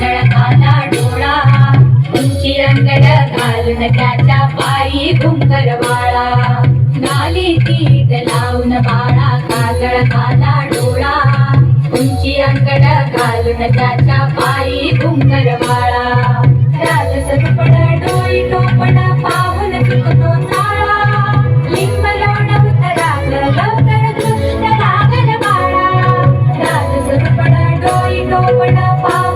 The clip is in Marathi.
बाळा डोळा. उंची रंगड घालून त्याच्या पायी घुंकर बाळा नाली तीट लावून बाळा काजळ काला डोळा. उंची रंगड घालून त्याच्या पायी घुंगर बाळा राज सरपड डोई टोपण पाहून चुकतो चाळा. लिंब लोण उतराग लवकर दृष्ट लागल बाळा. राज सरपड डोई टोपण पाहून